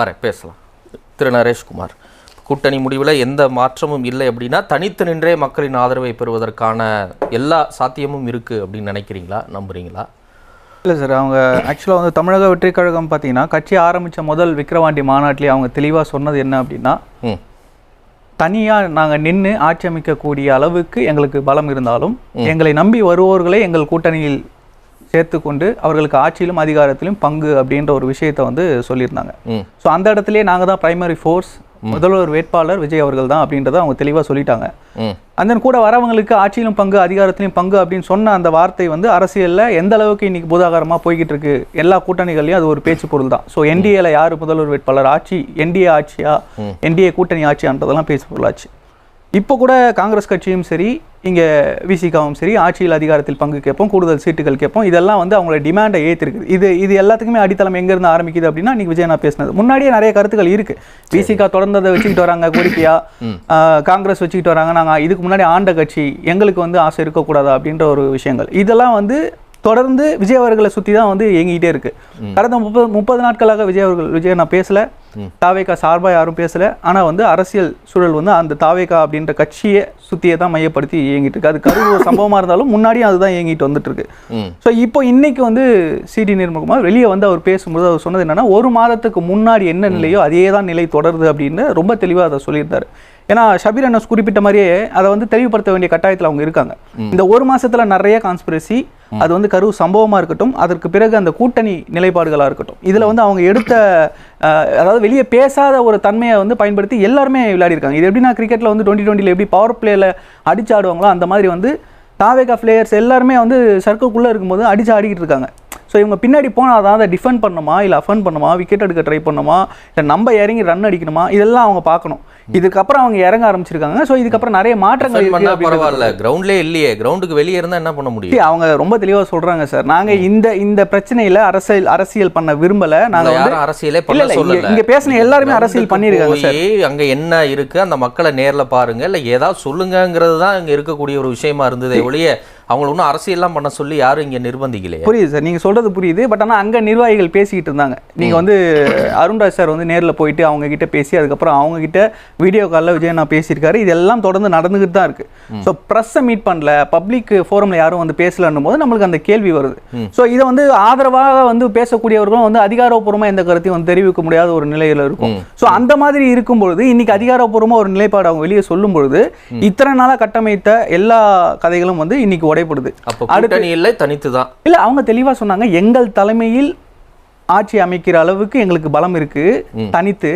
வரேன் பேசலாம். திரு நரேஷ்குமார் கூட்டணி முடிவில் எந்த மாற்றமும் இல்லை அப்படின்னா தனித்து நின்றே மக்களின் ஆதரவை பெறுவதற்கான எல்லா சாத்தியமும் இருக்குது அப்படின்னு நினைக்கிறீங்களா? நம்புறீங்களா? இல்லை சார் அவங்க ஆக்சுவலாக வந்து தமிழக வெற்றிக் கழகம் பார்த்தீங்கன்னா கட்சி ஆரம்பித்த முதல் விக்கிரவாண்டி மாநாட்டிலே அவங்க தெளிவாக சொன்னது என்ன அப்படின்னா தனியாக நாங்கள் நின்று ஆட்சி அமைக்கக்கூடிய அளவுக்கு எங்களுக்கு பலம் இருந்தாலும் எங்களை நம்பி வருவோர்களை எங்கள் கூட்டணியில் சேர்த்து கொண்டு அவர்களுக்கு ஆட்சியிலும் அதிகாரத்திலும் பங்கு அப்படின்ற ஒரு விஷயத்தை வந்து சொல்லியிருந்தாங்க. ஸோ அந்த இடத்துலயே நாங்கள் தான் பிரைமரி ஃபோர்ஸ் முதல்வர் வேட்பாளர் விஜய் அவர்கள் தான் அப்படின்றத அவங்க தெளிவாக சொல்லிட்டாங்க. அந்த கூட வரவங்களுக்கு ஆட்சியிலும் பங்கு அதிகாரத்திலும் பங்கு அப்படின்னு சொன்ன அந்த வார்த்தை வந்து அரசியல்ல எந்த அளவுக்கு இன்னைக்கு பூதாகரமா போய்கிட்டு இருக்கு எல்லா கூட்டணிகள்லயும் அது ஒரு பேச்சு பொருள் தான். ஸோ என்டிஏல யார் முதல்வர் வேட்பாளர் ஆட்சி என்டிஏ ஆட்சியா என்டிஏ கூட்டணி ஆட்சியான்றதெல்லாம் பேச்சு பொருளாச்சு. இப்போ கூட காங்கிரஸ் கட்சியும் சரி இங்க விசிகாவும் சரி ஆட்சியில் அதிகாரத்தில் பங்கு கேட்போம் கூடுதல் சீட்டுகள் கேட்போம். இதெல்லாம் வந்து அவங்களோட டிமாண்டை ஏற்றிருக்குது இது இது எல்லாத்துக்குமே அடித்தளம் எங்கேருந்து ஆரம்பிக்குது அப்படின்னா இன்னைக்கு விஜய் நான் பேசினது. முன்னாடியே நிறைய கருத்துக்கள் இருக்கு. விசிகா தொடர்ந்து அதை வச்சுக்கிட்டு வராங்க கோரிக்கையா? ஆஹ் காங்கிரஸ் வச்சுக்கிட்டு வராங்க. நாங்கள் இதுக்கு முன்னாடி ஆண்ட கட்சி எங்களுக்கு வந்து ஆசை இருக்கக்கூடாதா அப்படின்ற ஒரு விஷயங்கள். இதெல்லாம் வந்து தொடர்ந்து விஜய் அவர்களை சுற்றி தான் வந்து இயங்கிக்கிட்டே இருக்கு. கடந்த முப்பது முப்பது நாட்களாக விஜய் அவர்கள் விஜய் நான் பேசல. தாவேகா சார்பாக யாரும் பேசல. ஆனால் வந்து அரசியல் சூழல் வந்து அந்த தாவேகா அப்படின்ற கட்சியை சுற்றியே தான் மையப்படுத்தி இயங்கிட்டு இருக்கு. அது கரு ஒரு சம்பவமாக இருந்தாலும் முன்னாடியும் அதுதான் இயங்கிட்டு வந்துட்டு இருக்கு. ஸோ இப்போ இன்னைக்கு வந்து சிடி நிர்மல்குமார் வெளியே வந்து அவர் பேசும்போது அவர் சொன்னது என்னன்னா ஒரு மாதத்துக்கு முன்னாடி என்ன நிலையோ அதே தான் நிலை தொடருது அப்படின்னு ரொம்ப தெளிவாக அதை சொல்லியிருந்தாரு. ஏன்னா ஷபீர் அண்ணஸ் குறிப்பிட்ட மாதிரியே அதை வந்து தெளிவுபடுத்த வேண்டிய கட்டாயத்தில் அவங்க இருக்காங்க. இந்த ஒரு மாசத்துல நிறைய கான்ஸ்பிரசி அது வந்து கரு சம்பவமா இருக்கட்டும் அதற்கு பிறகு அந்த கூட்டணி நிலைப்பாடுகளா இருக்கட்டும். இதுல வந்து அவங்க எடுத்த அதாவது வெளியே பேசாத ஒரு தன்மையை வந்து பயன்படுத்தி எல்லாருமே விளையாடி இருக்காங்க இது எப்படின்னா கிரிக்கெட்ல வந்து டுவெண்ட்டி டுவெண்ட்டில எப்படி பவர் பிளேல அடிச்சு ஆடுவாங்களோ அந்த மாதிரி வந்து தாவேகா பிளேயர்ஸ் எல்லாருமே வந்து சர்க்கிள்குள்ளே இருக்கும்போது அடிச்சு ஆடிக்கிட்டு இருக்காங்க. ஸோ இவங்க பின்னாடி போனால் அதான் அதை டிஃபெண்ட் பண்ணுமா இல்லை அஃபன் பண்ணுமா விக்கெட் எடுக்க ட்ரை பண்ணுமா இல்லை நம்ம இறங்கி ரன் அடிக்கணுமா? இதெல்லாம் அவங்க பார்க்கணும். இதுக்கப்புறம் அவங்க இறங்க ஆரம்பிச்சிருக்காங்க. ஸோ இதுக்கப்புறம் நிறைய மாற்றங்கள் பரவாயில்ல. கிரவுண்ட்லேயே இல்லையே. கிரவுண்டுக்கு வெளியே இருந்தால் என்ன பண்ண முடியும்? அவங்க ரொம்ப தெளிவா சொல்றாங்க சார். நாங்க இந்த இந்த பிரச்சனையில அரசியல் அரசியல் பண்ண விரும்பல. நாங்க உங்களை வந்து யாரும் அரசியலே இல்ல பண்ண இல்ல இங்க- சொல்லல. இங்க பேசின எல்லாருமே அரசியல் பண்ணிருக்காங்க சார். அங்க என்ன இருக்கு? அந்த மக்களை நேர்ல பாருங்க. இல்ல ஏதாவது சொல்லுங்கங்கிறது தான் இங்க இருக்கக்கூடிய ஒரு விஷயமா இருந்ததே ஒழிய அவங்கள ஒன்றும் அரசியல்லாம் பண்ண சொல்லி யாரும் இங்க நிர்பந்திக்கலையே. புரியுது சார் நீங்க சொல்றது புரியுது. பட் ஆனா அங்க நிர்வாகிகள் பேசிக்கிட்டு இருந்தாங்க. நீங்க வந்து அருண்ராஜ் சார் வந்து நேர்ல போயிட்டு அவங்க கிட்ட பேசி அதுக்கப்புறம் அவங்க கிட்ட வீடியோ காலில் விஜய் நான் பேசியிருக்காரு. இதெல்லாம் தொடர்ந்து நடந்துகிட்டு தான் இருக்கு. ஸோ ப்ரெஸ்ஸை மீட் பண்ணல. பப்ளிக் ஃபோரம்ல யாரும் வந்து பேசலன்னும் போது நம்மளுக்கு அந்த கேள்வி வருது. ஸோ இதை வந்து ஆதரவாக வந்து பேசக்கூடியவர்களும் வந்து அதிகாரப்பூர்வமா எந்த கருத்தையும் வந்து தெரிவிக்க முடியாத ஒரு நிலையில இருக்கும். ஸோ அந்த மாதிரி இருக்கும் பொழுது இன்னைக்கு அதிகாரப்பூர்வமா ஒரு நிலைப்பாடு அவங்க வெளியே சொல்லும் பொழுது இத்தனை நாளா கட்டமைத்த எல்லா கதைகளும் வந்து இன்னைக்கு உடைப்படுது அப்போ கூட்டணி இல்லை தனித்து தான் இல்ல அவங்க தெளிவா சொன்னாங்க எங்கள் தலைமையில் ஆட்சி அமைக்கிற அளவுக்கு எங்களுக்கு பலம் இருக்கு. தனித்து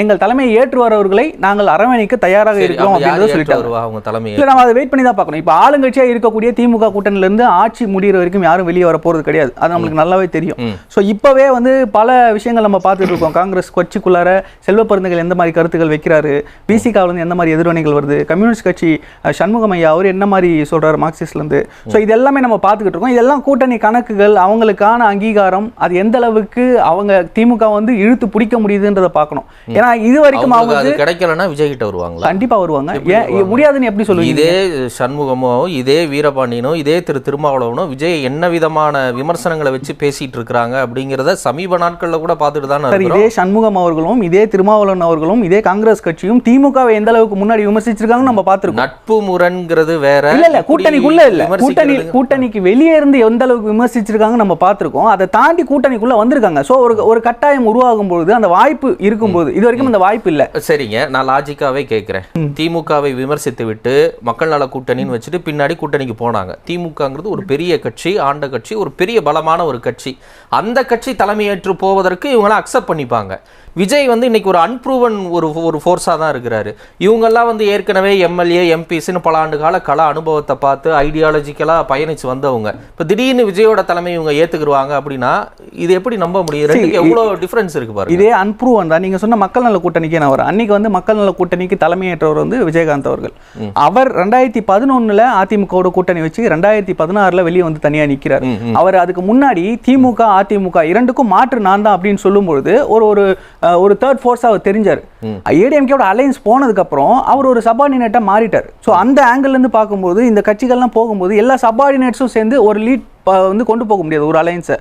எங்கள் தலைமையை ஏற்று வரவர்களை நாங்கள் அரவணைக்க தயாராக இருக்கிறோம் யார் அப்படின்றத வருவா அவங்க தலைமையை இல்ல நம்ம அதை வெயிட் பண்ணி தான் பார்க்கணும். இப்போ ஆளுங்கட்சியா இருக்கக்கூடிய திமுக கூட்டணியில இருந்து ஆட்சி முடிகிற வரைக்கும் யாரும் வெளியே வர போறது கிடையாது. அது நம்மளுக்கு நல்லாவே தெரியும். ஸோ இப்பவே வந்து பல விஷயங்கள் நம்ம பார்த்துட்டு இருக்கோம். காங்கிரஸ் கட்சிக்குள்ளார செல்வ பெருந்துகள் எந்த மாதிரி கருத்துக்கள் வைக்கிறாரு? பிசிகாவில் இருந்து எந்த மாதிரி எதிர்வினைகள் வருது? கம்யூனிஸ்ட் கட்சி சண்முகம் ஐயா அவர் என்ன மாதிரி சொல்றாரு மார்க்சிஸ்ட்ல இருந்து? ஸோ இது எல்லாமே நம்ம பார்த்துக்கிட்டு இருக்கோம். இதெல்லாம் கூட்டணி கணக்குகள் அவங்களுக்கான அங்கீகாரம் அது எந்த அளவுக்கு அவங்க திமுக வந்து இழுத்து பிடிக்க முடியுதுன்றதை பார்க்கணும். ஏன்னா இது வரைக்கும் அவங்க கிடைக்கலன்னா விஜய் கிட்ட வருவாங்களா? கண்டிப்பா வருவாங்க. முடியாதுன்னு எப்படி சொல்லுவீங்க? இதே சண்முகமோ இதே வீரபாண்டியனோ இதே திரு திருமாவளவனோ விஜய் என்ன விதமான விமர்சனங்களை வச்சு பேசிட்டு இருக்கிறாங்க அப்படிங்கிறத சமீப நாட்கள்ல கூட பார்த்துட்டு தானே இதே சண்முகம் அவர்களும் இதே திருமாவளவன் அவர்களும் இதே காங்கிரஸ் கட்சியும் திமுகவை எந்த அளவுக்கு முன்னாடி விமர்சிச்சிருக்காங்கன்னு நம்ம பார்த்திருக்கோம். நட்பு முரண்கிறது வேற. இல்ல இல்ல கூட்டணிக்குள்ள இல்ல. கூட்டணி கூட்டணிக்கு வெளியே இருந்து எந்த அளவுக்கு விமர்சிச்சிருக்காங்க நம்ம பார்த்திருக்கோம். அதை தாண்டி கூட்டணிக்குள்ள வந்திருக்காங்க. சோ ஒரு ஒரு கட்டாயம் உருவாகும் பொழுது அந்த வாய்ப்பு இருக்கும்போது இது வரைக்கும் அந்த வாய்ப்பு இல்ல. சரிங்க. நான் லாஜிக்காவே கேட்கிறேன். திமுகவை விமர்சித்து விட்டு மக்கள் நல கூட்டணின்னு வச்சுட்டு பின்னாடி கூட்டணிக்கு போனாங்க. திமுகங்கிறது ஒரு பெரிய கட்சி ஆண்ட கட்சி ஒரு பெரிய பலமான ஒரு கட்சி. அந்த கட்சி தலைமையேற்று போவதற்கு இவங்களாம் அக்செப்ட் பண்ணிப்பாங்க. விஜய் வந்து இன்னைக்கு ஒரு அன்ப்ரூவன் ஒரு ஒரு ஃபோர்ஸாக தான் இருக்கிறாரு. இவங்கெல்லாம் வந்து ஏற்கனவே எம்எல்ஏ எம்பிஸ்னு பல ஆண்டு கால கல அனுபவத்தை பார்த்து ஐடியாலஜிக்கலாக பயணிச்சு வந்தவங்க. இப்போ திடீர்னு விஜயோட தலைமை இவங்க ஏத்துக்கிடுவாங்க அப்படின்னா இது எப்படி நம்ப முடியும்? ரெண்டுக்கு எவ்வளோ டிஃபரன்ஸ் இருக்கு பாருங்க. இதே அன்ப்ரூவன் தான். நீங்க சொன்ன மக்கள் நல கூட்டணிக்கே நான் வரேன். அன்னைக்கு வந்து மக்கள் நல கூட்டணிக்கு தலைமையேற்றவர் வந்து விஜயகாந்த் அவர்கள். அவர் ரெண்டாயிரத்தி பதினொன்னுல அதிமுகவோட கூட்டணி வச்சு ரெண்டாயிரத்தி பதினாறுல வெளியே வந்து தனியா நிக்கிறார். அவர் அதுக்கு முன்னாடி திமுக அதிமுக இரண்டுக்கும் மாற்று நான் தான் அப்படின்னு சொல்லும்பொழுது ஒரு ஒரு ஒரு தேர்ட் ஃபோர்ஸ் அவர் தெரிஞ்சார். ஏடிஎம்கேவோட அலையன்ஸ் போனதுக்கு அப்புறம் அவர் ஒரு சபார்டினேட்டா மாறிட்டார். ஸோ அந்த ஆங்கிள் இருந்து பார்க்கும்போது இந்த கட்சிகள்லாம் போகும்போது எல்லா சபார்டினேட்ஸும் சேர்ந்து ஒரு லீட் வந்து கொண்டு போக முடியாது ஒரு அலையன்ஸை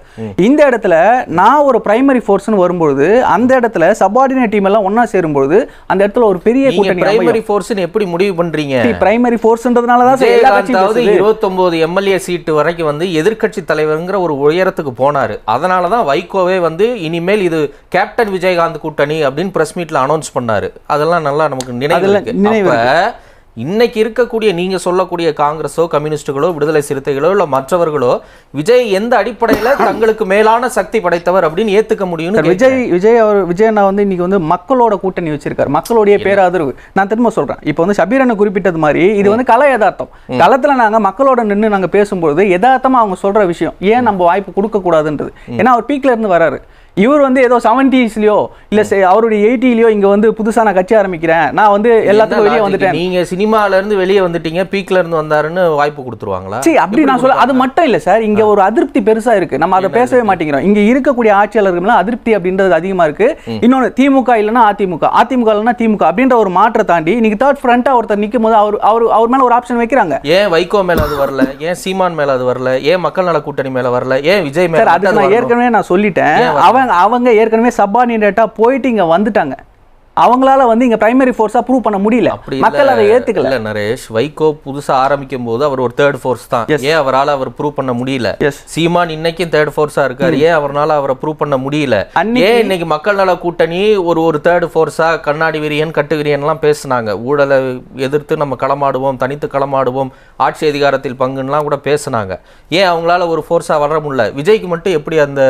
இந்த இடத்துல நான் ஒரு பிரைமரி ஃபோர்ஸ்னு வரும்பொழுது அந்த இடத்துல சபார்டினேட் டீம் எல்லாம் ஒண்ணா சேரும்பொழுது அந்த இடத்துல ஒரு பெரிய கூட்டணி பிரைமரி ஃபோர்ஸ்னு எப்படி முடிவு பண்றீங்க? பிரைமரி ஃபோர்ஸ்ன்றதுனால தான். இருபத்தொன்பது எம்எல்ஏ சீட்டு வரைக்கும் வந்து எதிர்க்கட்சி தலைவருங்கிற ஒரு உயரத்துக்கு போனாரு. அதனால தான் வைகோவே வந்து இனிமேல் இது கேப்டன் விஜயகாந்த் கூட்டணி அப்படின்னு பிரஸ் மீட்ல அனௌன்ஸ் பண்ணாரு. அதெல்லாம் நல்லா நமக்கு நினைவு நினைவு இன்னைக்கு இருக்கக்கூடிய நீங்க சொல்லக்கூடிய காங்கிரஸோ கம்யூனிஸ்டுகளோ விடுதலை சிறுத்தைகளோ இல்ல மற்றவர்களோ விஜய் எந்த அடிப்படையில தங்களுக்கு மேலான சக்தி படைத்தவர் அப்படின்னு ஏத்துக்க முடியும்னு சார், விஜய் விஜய் அவர் விஜய் அண்ணா வந்து இன்னைக்கு வந்து மக்களோட கூட்டணி வச்சிருக்காரு. மக்களுடைய பேராதரவு. நான் திரும்ப சொல்றேன். இப்போ வந்து அண்ணா குறிப்பிட்டது மாதிரி இது வந்து கலை யதார்த்தம். களத்துல நாங்க மக்களோட நின்று நாங்க பேசும்பொழுது யதார்த்தமா அவங்க சொல்ற விஷயம் ஏன் நம்ம வாய்ப்பு கொடுக்க கூடாதுன்றது ஏன்னா அவர் பீக்ல இருந்து வராரு. இவர் வந்து ஏதோ செவன்டிஸ்லயோ இல்ல அவருடைய எயிட்டிலயோ இங்க வந்து புதுசா நான் கட்சி ஆரம்பிக்கிறேன். நான் வந்து எல்லாத்துக்கும் வெளியே வந்துட்டேன்? நீங்க சினிமால இருந்து வெளியே வந்துட்டீங்க பீக்ல இருந்து வந்தாருன்னு வாய்ப்பு கொடுத்துருவாங்களா? சரி அப்படி நான் சொல்ல அது மட்டும் இல்ல சார். இங்க ஒரு அதிருப்தி பெருசா இருக்கு. நம்ம அதை பேசவே மாட்டேங்கிறோம். இங்க இருக்கக்கூடிய ஆட்சியாளர்கள் அதிருப்தி அப்படின்றது அதிகமா இருக்கு. இன்னொன்னு திமுக இல்லைன்னா அதிமுக. அதிமுக இல்லைன்னா திமுக அப்படின்ற ஒரு மாற்றை தாண்டி இன்னைக்கு தேர்ட் ஃப்ரண்டா ஒருத்தர் நிக்கும் போது அவர் அவர் அவர் மேல ஒரு ஆப்ஷன் வைக்கிறாங்க. ஏன் வைகோ மேல அது வரல? ஏன் சீமான் மேல அது வரல? ஏன் மக்கள் நல கூட்டணி மேல வரல? ஏன் விஜய் மேல அதுக்கு அது நான்? ஏற்கனவே நான் சொல்லிட்டேன். ஏன் வரணும்? அவங்க ஏற்கனவே சப்பார்டினேட்டா போயிட்டு இங்க வந்துட்டாங்க. அவங்களால வந்து இங்க பிரைமரி ஃபோர்ஸா ப்ரூவ் பண்ண முடியல. அப்படி மக்கள் அதை ஏத்துக்கல. இல்ல நரேஷ் வைகோ புதுசா ஆரம்பிக்கும் போது அவர் ஒரு தேர்ட் ஃபோர்ஸ் தான். ஏன் அவரால அவர் ப்ரூவ் பண்ண முடியல. சீமான் இன்னைக்கும் தேர்ட் ஃபோர்ஸா இருக்காரு. ஏன் அவரால அவரை ப்ரூவ் பண்ண முடியல? ஏன் இன்னைக்கு மக்கள் நல கூட்டணி ஒரு ஒரு தேர்ட் ஃபோர்ஸா கண்ணாடி விரியன் கட்டு விரியன்லாம் பேசுனாங்க. ஊழலை எதிர்த்து நம்ம களமாடுவோம் தனித்து களமாடுவோம் ஆட்சி அதிகாரத்தில் பங்குன்னெலாம் கூட பேசுனாங்க. ஏன் அவங்களால ஒரு ஃபோர்ஸா வர முடியல? விஜய்க்கு மட்டும் எப்படி அந்த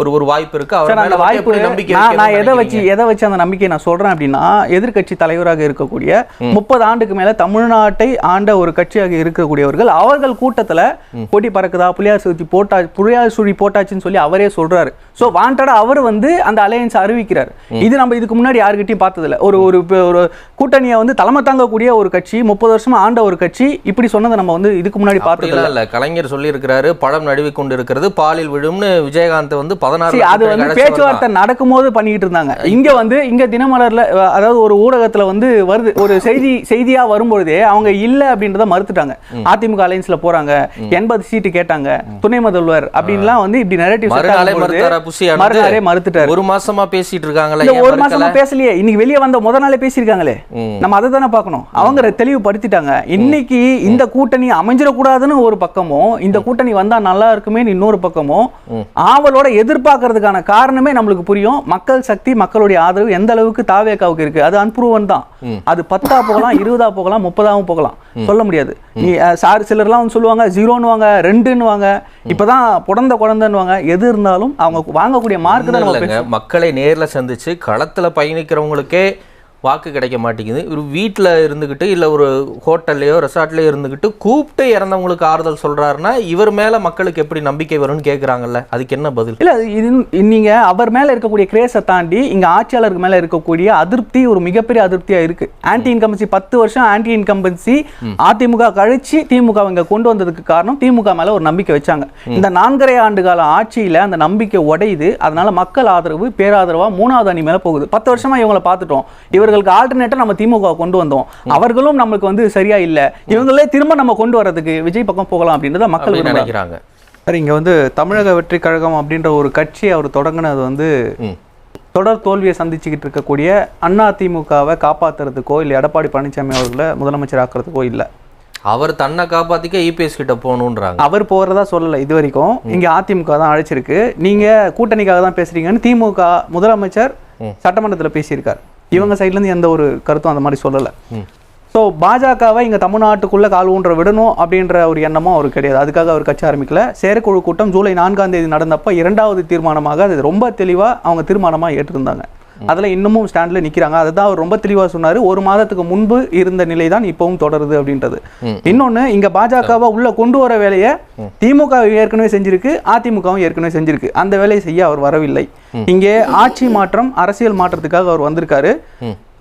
ஒரு ஒரு வாய்ப்பு இருக்கு. அவர் அந்த வாய்ப்பு நம்பிக்கை நான் எதை வச்சு? எதை வச்சு அந்த நம்பிக்கையை நான் சொல்றேன் அப்படின்னா எதிர்க்கட்சி தலைவராக இருக்கக்கூடிய முப்பது ஆண்டுக்கு மேல தமிழ்நாட்டை ஆண்ட ஒரு கட்சியாக இருக்கக்கூடியவர்கள் அவர்கள் கூட்டத்துல கொடி பறக்குதா புளியார் சுத்தி போட்டா புளியார் சுழி போட்டாச்சுன்னு சொல்லி அவரே சொல்றாரு. சோ வாண்டடா அவர் வந்து அந்த அலையன்ஸ் அறிவிக்கிறார். இது நம்ம இதுக்கு முன்னாடி யாருக்கிட்டையும் பார்த்ததில்ல. ஒரு ஒரு ஒரு கூட்டணியை வந்து தலைமை தாங்கக்கூடிய ஒரு கட்சி முப்பது வருஷமா ஆண்ட ஒரு கட்சி இப்படி சொன்னதை நம்ம வந்து இதுக்கு முன்னாடி பார்த்ததில்ல. கலைஞர் சொல்லி இருக்கிறாரு பழம் நழுவி கொண்டு இருக்கிறது பாலில் விழும்னு விஜயகாந்த் வந்து பதினாறு அது வந்து பேச்சுவார்த்தை நடக்கும்போது பண்ணிக்கிட்டு இருந்தாங்க. இங்க வந்து இங்க தினமலர்ல அதாவது ஒரு ஊடகத்துல வந்து வருது ஒரு செய்தி செய்தியா வரும்பொழுதே அவங்க இல்ல அப்படின்றத மறுத்துட்டாங்க. அதிமுக அலைன்ஸ்ல போறாங்க. எண்பது சீட்டு கேட்டாங்க. துணை முதல்வர் அப்படின்லாம் வந்து இப்படி நெரட்டிவ் மறுநாளே மறுத்துட்டாரு. ஒரு மாசமா பேசிட்டு இருக்காங்களே ஒரு? மாசமா பேசலையே. இன்னைக்கு வெளியே வந்த முத நாளே பேசியிருக்காங்களே. நம்ம அதை தானே பார்க்கணும். அவங்க தெளிவுபடுத்திட்டாங்க. இன்னைக்கு இந்த கூட்டணி அமைஞ்சிடக்கூடாதுன்னு ஒரு பக்கமும் இந்த கூட்டணி வந்தா நல்லா இருக்குமே இன்னொரு பக்கமும் ஆவலோட எதிர்பார்க்கறதுக்கான காரணமே நம்மளுக்கு புரியும். மக்கள் சக்தி மக்களுடைய ஆதரவு எந்த அளவுக்கு தாவேக்காவுக்கு இருக்கு. அது அன்ப்ரூவன் தான். அது பத்தா போகலாம் இருபதா போகலாம் முப்பதாவும் போகலாம். சொல்ல முடியாது. நீ சார் சிலர்லாம் வந்து சொல்லுவாங்க ஜீரோன்னு ரெண்டுன்னு வாங்க இப்பதான் புடந்த குழந்தைன்னு எது இருந்தாலும் அவங்க வாங்கக்கூடிய மார்க் தான் மக்களை நேர்ல சந்திச்சு களத்துல பயணிக்கிறவங்களுக்கே வாக்கு கிடைக்க மாட்டேங்குது. ஒரு வீட்ல இருந்துகிட்டு இல்ல ஒரு ஹோட்டல்லையோ ரெசார்ட்லயோ இருந்துகிட்டு கூப்பிட்டு இறந்தவங்களுக்கு ஆறுதல் சொல்றாருன்னா இவர் மேல மக்களுக்கு எப்படி நம்பிக்கை வரும்னு கேக்குறாங்கல்ல? அதுக்கு என்ன பதில்? இல்ல இது நீங்க அவர் மேல இருக்கக்கூடிய கிரேஸை தாண்டி இங்க ஆட்சியாளருக்கு மேல இருக்கக்கூடிய அதிருப்தி ஒரு மிகப்பெரிய அதிருப்தியா இருக்கு. ஆன்டி இன்கம்பன்சி பத்து வருஷம் ஆன்டி இன்கம்பன்சி அதிமுக கழிச்சு திமுக இங்க கொண்டு வந்ததுக்கு காரணம் திமுக மேல ஒரு நம்பிக்கை வச்சாங்க. இந்த நான்கரை ஆண்டு கால ஆட்சியில அந்த நம்பிக்கை உடையுது. அதனால மக்கள் ஆதரவு பேராதரவா மூணாவது அணி மேல போகுது. பத்து வருஷமா இவங்களை பார்த்துட்டோம். இவர்களுக்கு ஆல்டர்னேட்டா நம்ம திமுக கொண்டு வந்தோம். அவர்களும் நமக்கு வந்து சரியா இல்ல. இவங்களே திரும்ப நம்ம கொண்டு வர்றதுக்கு விஜய் பக்கம் போகலாம் அப்படின்றத மக்கள் நினைக்கிறாங்க. சார் இங்க வந்து தமிழக வெற்றி கழகம் அப்படின்ற ஒரு கட்சி அவர் தொடங்கினது வந்து. தொடர் தோல்வியை சந்திச்சுக்கிட்டு இருக்கக்கூடிய அண்ணா திமுகவை காப்பாத்துறதுக்கோ இல்லை எடப்பாடி பழனிசாமி அவர்களை முதலமைச்சர் ஆக்குறதுக்கோ இல்லை. அவர் தன்னை காப்பாத்திக்க இபிஎஸ் கிட்ட போகணுன்றாங்க. அவர் போறதா சொல்லலை இது வரைக்கும். இங்க அதிமுக தான் அழைச்சிருக்கு. நீங்க கூட்டணிக்காக தான் பேசுறீங்கன்னு திமுக முதலமைச்சர் சட்டமன்றத்துல பேசியிருக்கார். இவங்க சைட்ல இருந்து எந்த ஒரு கருத்தும் அந்த மாதிரி சொல்லலை. ஸோ பாஜகவை இங்கே தமிழ்நாட்டுக்குள்ள கால் ஊன்ற விடணும் அப்படின்ற ஒரு எண்ணமும் அவருக்கு கிடையாது. அதுக்காக அவர் கட்சி ஆரம்பிக்கல. செயற்குழு கூட்டம் ஜூலை நான்காம் தேதி நடந்தப்ப இரண்டாவது தீர்மானமாக அது ரொம்ப தெளிவாக அவங்க தீர்மானமாக ஏற்றிருந்தாங்க. அதில் இன்னமும் ஸ்டாண்டில் நிற்கிறாங்க அதுதான் அவர் ரொம்ப தெளிவாக சொன்னார். ஒரு மாதத்துக்கு முன்பு இருந்த நிலை தான் இப்பவும் தொடருது அப்படின்றது. இன்னொன்று இங்கே பாஜகவை உள்ள கொண்டு வர வேலையை திமுக ஏற்கனவே செஞ்சிருக்கு. அதிமுகவும் ஏற்கனவே செஞ்சிருக்கு. அந்த வேலையை செய்ய அவர் வரவில்லை. இங்கே ஆட்சி மாற்றம் அரசியல் மாற்றத்துக்காக அவர் வந்திருக்காரு.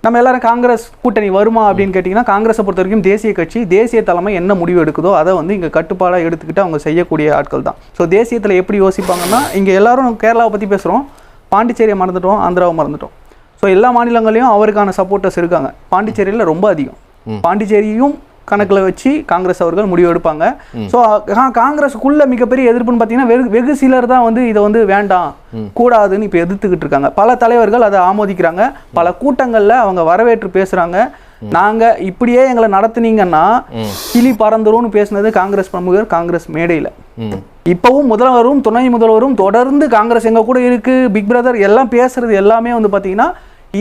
நம்ம எல்லாரும் காங்கிரஸ் கூட்டணி வருமா அப்படின்னு கேட்டிங்கன்னா காங்கிரஸை பொறுத்த வரைக்கும் தேசிய கட்சி தேசிய தலைமை என்ன முடிவு எடுக்குதோ அதை வந்து இங்கே கட்டுப்பாடாக எடுத்துக்கிட்டு அவங்க செய்யக்கூடிய ஆட்கள் தான். ஸோ தேசியத்தில் எப்படி யோசிப்பாங்கன்னா இங்கே எல்லாரும் கேரளாவை பற்றி பேசுகிறோம் பாண்டிச்சேரியை மறந்துட்டோம் ஆந்திராவை மறந்துட்டோம். ஸோ எல்லா மாநிலங்களையும் அவருக்கான சப்போர்ட்டர்ஸ் இருக்காங்க. பாண்டிச்சேரியில் ரொம்ப அதிகம். பாண்டிச்சேரியும் கணக்குல வச்சு காங்கிரஸ் அவர்கள் முடிவு எடுப்பாங்க. ஸோ காங்கிரஸுக்குள்ள மிகப்பெரிய எதிர்ப்புன்னு பார்த்தீங்கன்னா வெகு வெகு சிலர் தான் வந்து இதை வந்து வேண்டாம் கூடாதுன்னு இப்போ எதிர்த்துக்கிட்டு இருக்காங்க. பல தலைவர்கள் அதை ஆமோதிக்கிறாங்க. பல கூட்டங்கள்ல அவங்க வரவேற்று பேசுறாங்க. நாங்க இப்படியே எங்களை நடத்துனீங்கன்னா கிளி பறந்துரும்னு பேசுனது காங்கிரஸ் பிரமுகர் காங்கிரஸ் மேடையில. இப்பவும் முதல்வரும் துணை முதல்வரும் தொடர்ந்து காங்கிரஸ் எங்க கூட இருக்கு பிக் பிரதர் எல்லாம் பேசுறது எல்லாமே வந்து பாத்தீங்கன்னா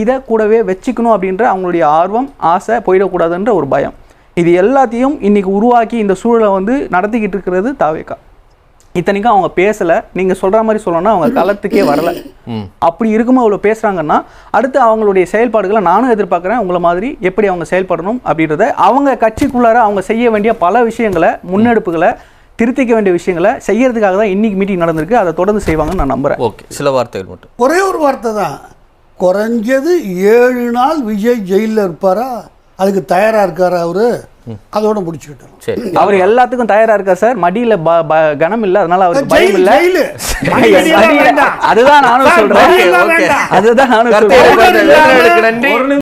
இதை கூடவே வச்சுக்கணும் அப்படின்ற அவங்களுடைய ஆர்வம் ஆசை போயிடக்கூடாதுன்ற ஒரு பயம். இது எல்லாத்தையும் இன்னைக்கு உருவாக்கி இந்த சூழலை வந்து நடத்திக்கிட்டு இருக்கிறது தாவேக்கா. இத்தனைக்கும் அவங்க பேசல. நீங்க சொல்ற மாதிரி சொல்லணும்னா அவங்க களத்துக்கே வரல. ம். அப்படி இருக்கும்போது அவ்வளோ பேசுறாங்கன்னா அடுத்து அவங்களுடைய செயல்பாடுகளை நானும் எதிர்பார்க்குறேன். உங்களை மாதிரி எப்படி அவங்க செயல்படணும் அப்படின்றத அவங்க கட்சிக்குள்ளார அவங்க செய்ய வேண்டிய பல விஷயங்களை முன்னெடுப்புகளை திருத்திக்க வேண்டிய விஷயங்களை செய்யறதுக்காக தான் இன்னைக்கு மீட்டிங் நடந்திருக்கு. அதை தொடர்ந்து செய்வாங்கன்னு நான் நம்புறேன். ஓகே. சில வார்த்தைகள் மட்டும். ஒரே ஒரு வார்த்தை தான். குறைஞ்சது ஏழு நாள் விஜய் ஜெயிலில் இருப்பாரா? அதுக்கு தயாராக இருக்காரா அவரு? அதோட முடிச்சுக்கிட்டோம் சரி. அவர் எல்லாத்துக்கும் தயாரா இருக்கார் சார்? மடியில கனம் இல்ல அதனால அவருக்கு பயம் இல்ல? அதுதான் நானும் சொல்றேன். அதுதான் நானும் சொல்றேன்.